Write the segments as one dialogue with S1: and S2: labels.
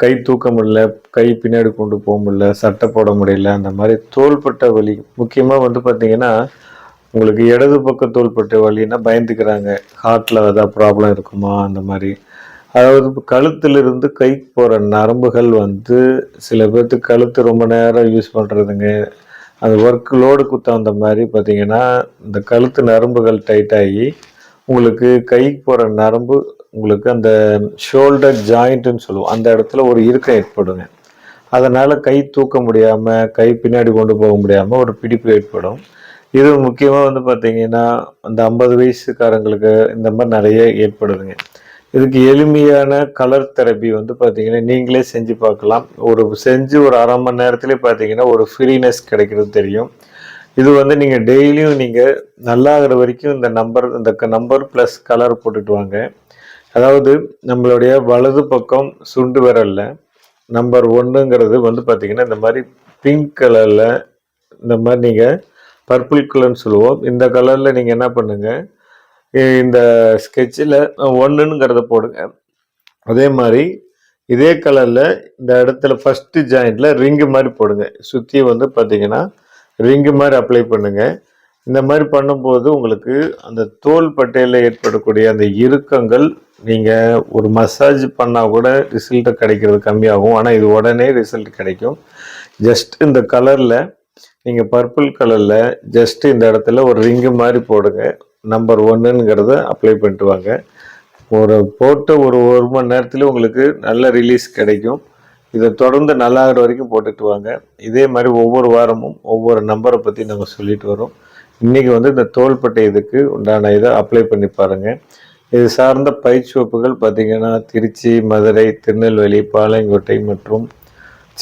S1: கை தூக்க முடியல கை பின்னாடி கொண்டு போக முடியல சட்டை போட முடியல அந்த மாதிரி தோள்பட்டை வலி. முக்கியமாக வந்து பார்த்தீங்கன்னா உங்களுக்கு இடது பக்க தோள்பட்டை வலின்னா பயந்துக்கிறாங்க. ஹார்ட்டில் ஏதாவது ப்ராப்ளம் இருக்குமா அந்த மாதிரி. அதாவது இப்போ கழுத்திலிருந்து கைக்கு போகிற நரம்புகள் வந்து சில பேர்த்துக்கு கழுத்து ரொம்ப நேரம் யூஸ் பண்ணுறதுங்க அந்த ஒர்க் லோடுக்கு தகுந்த மாதிரி பார்த்தீங்கன்னா இந்த கழுத்து நரம்புகள் டைட் ஆகி உங்களுக்கு கைக்கு போகிற நரம்பு உங்களுக்கு அந்த ஷோல்டர் ஜாயிண்ட்டுன்னு சொல்லுவோம். அந்த இடத்துல ஒரு இறுக்கம் ஏற்படுங்க. அதனால் கை தூக்க முடியாமல் கை பின்னாடி கொண்டு போக முடியாமல் ஒரு பிடிப்பு ஏற்படும். இது முக்கியமாக வந்து பார்த்திங்கன்னா அந்த ஐம்பது வயசுக்காரங்களுக்கு இந்த மாதிரி நிறைய ஏற்படுதுங்க. இதுக்கு எளிமையான கலர் தெரப்பி வந்து பார்த்திங்கன்னா நீங்களே செஞ்சு பார்க்கலாம். ஒரு செஞ்சு ஒரு அரை மணி நேரத்துலேயே பார்த்தீங்கன்னா ஒரு ஃப்ரீனஸ் கிடைக்கிறது தெரியும். இது வந்து நீங்கள் டெய்லியும் நீங்கள் நல்லாகிற வரைக்கும் இந்த நம்பர் இந்த நம்பர் ப்ளஸ் கலர் போட்டுட்டு வாங்க. அதாவது நம்மளுடைய வலது பக்கம் சுண்டு விரலில் நம்பர் ஒன்றுங்கிறது வந்து பார்த்தீங்கன்னா இந்த மாதிரி பிங்க் கலரில் இந்த மாதிரி நீங்கள் பர்பிள் கலர்னு சொல்லுவோம். இந்த கலரில் நீங்கள் என்ன பண்ணுங்கள் இந்த ஸ்கெட்சில் ஒன்றுங்கிறத போடுங்க. அதே மாதிரி இதே கலரில் இந்த இடத்துல ஃபஸ்ட்டு ஜாயிண்டில் ரிங்கு மாதிரி போடுங்க. சுற்றி வந்து பார்த்தீங்கன்னா ரிங்கு மாதிரி அப்ளை பண்ணுங்கள் இந்த மாதிரி பண்ணும்போது உங்களுக்கு அந்த தோல் பட்டையில் ஏற்படக்கூடிய அந்த இறுக்கங்கள் நீங்கள் ஒரு மசாஜ் பண்ணால் கூட ரிசல்ட்டு கிடைக்கிறது கம்மியாகும். ஆனால் இது உடனே ரிசல்ட் கிடைக்கும். ஜஸ்ட் இந்த கலரில் நீங்கள் பர்பிள் கலரில் ஜஸ்ட் இந்த இடத்துல ஒரு ரிங்கு மாதிரி போடுங்க. நம்பர் ஒன்றுங்கிறத அப்ளை பண்ணிட்டு வாங்க. ஒரு போட்ட ஒரு ஒரு மணி நேரத்தில் உங்களுக்கு நல்ல ரிலீஸ் கிடைக்கும். இதை தொடர்ந்து நல்லாகிற வரைக்கும் போட்டுட்டு வாங்க. இதே மாதிரி ஒவ்வொரு வாரமும் ஒவ்வொரு நம்பரை பற்றி நாங்கள் சொல்லிட்டு வரோம். இன்றைக்கி வந்து இந்த தோள்பட்டை இதுக்கு உண்டான இதை அப்ளை பண்ணி பாருங்கள் இது சார்ந்த பயிற்சிவப்புகள் பார்த்திங்கன்னா திருச்சி மதுரை திருநெல்வேலி பாளையங்கோட்டை மற்றும்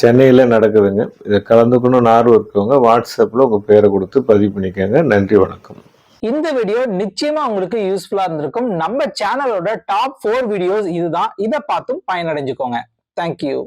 S1: சென்னையில் நடக்குதுங்க. இதை கலந்துக்கணும்னு ஆர்வம் இருக்கவங்க வாட்ஸ்அப்பில் உங்கள் பேரை கொடுத்து பதிவு பண்ணிக்கோங்க. நன்றி வணக்கம்.
S2: இந்த வீடியோ நிச்சயமா உங்களுக்கு யூஸ்ஃபுல்லா இருந்திருக்கும். நம்ம சேனலோட டாப் ஃபோர் வீடியோஸ் இதுதான். இதை பார்த்தும் பயனடைஞ்சுக்கோங்க. தேங்க்யூ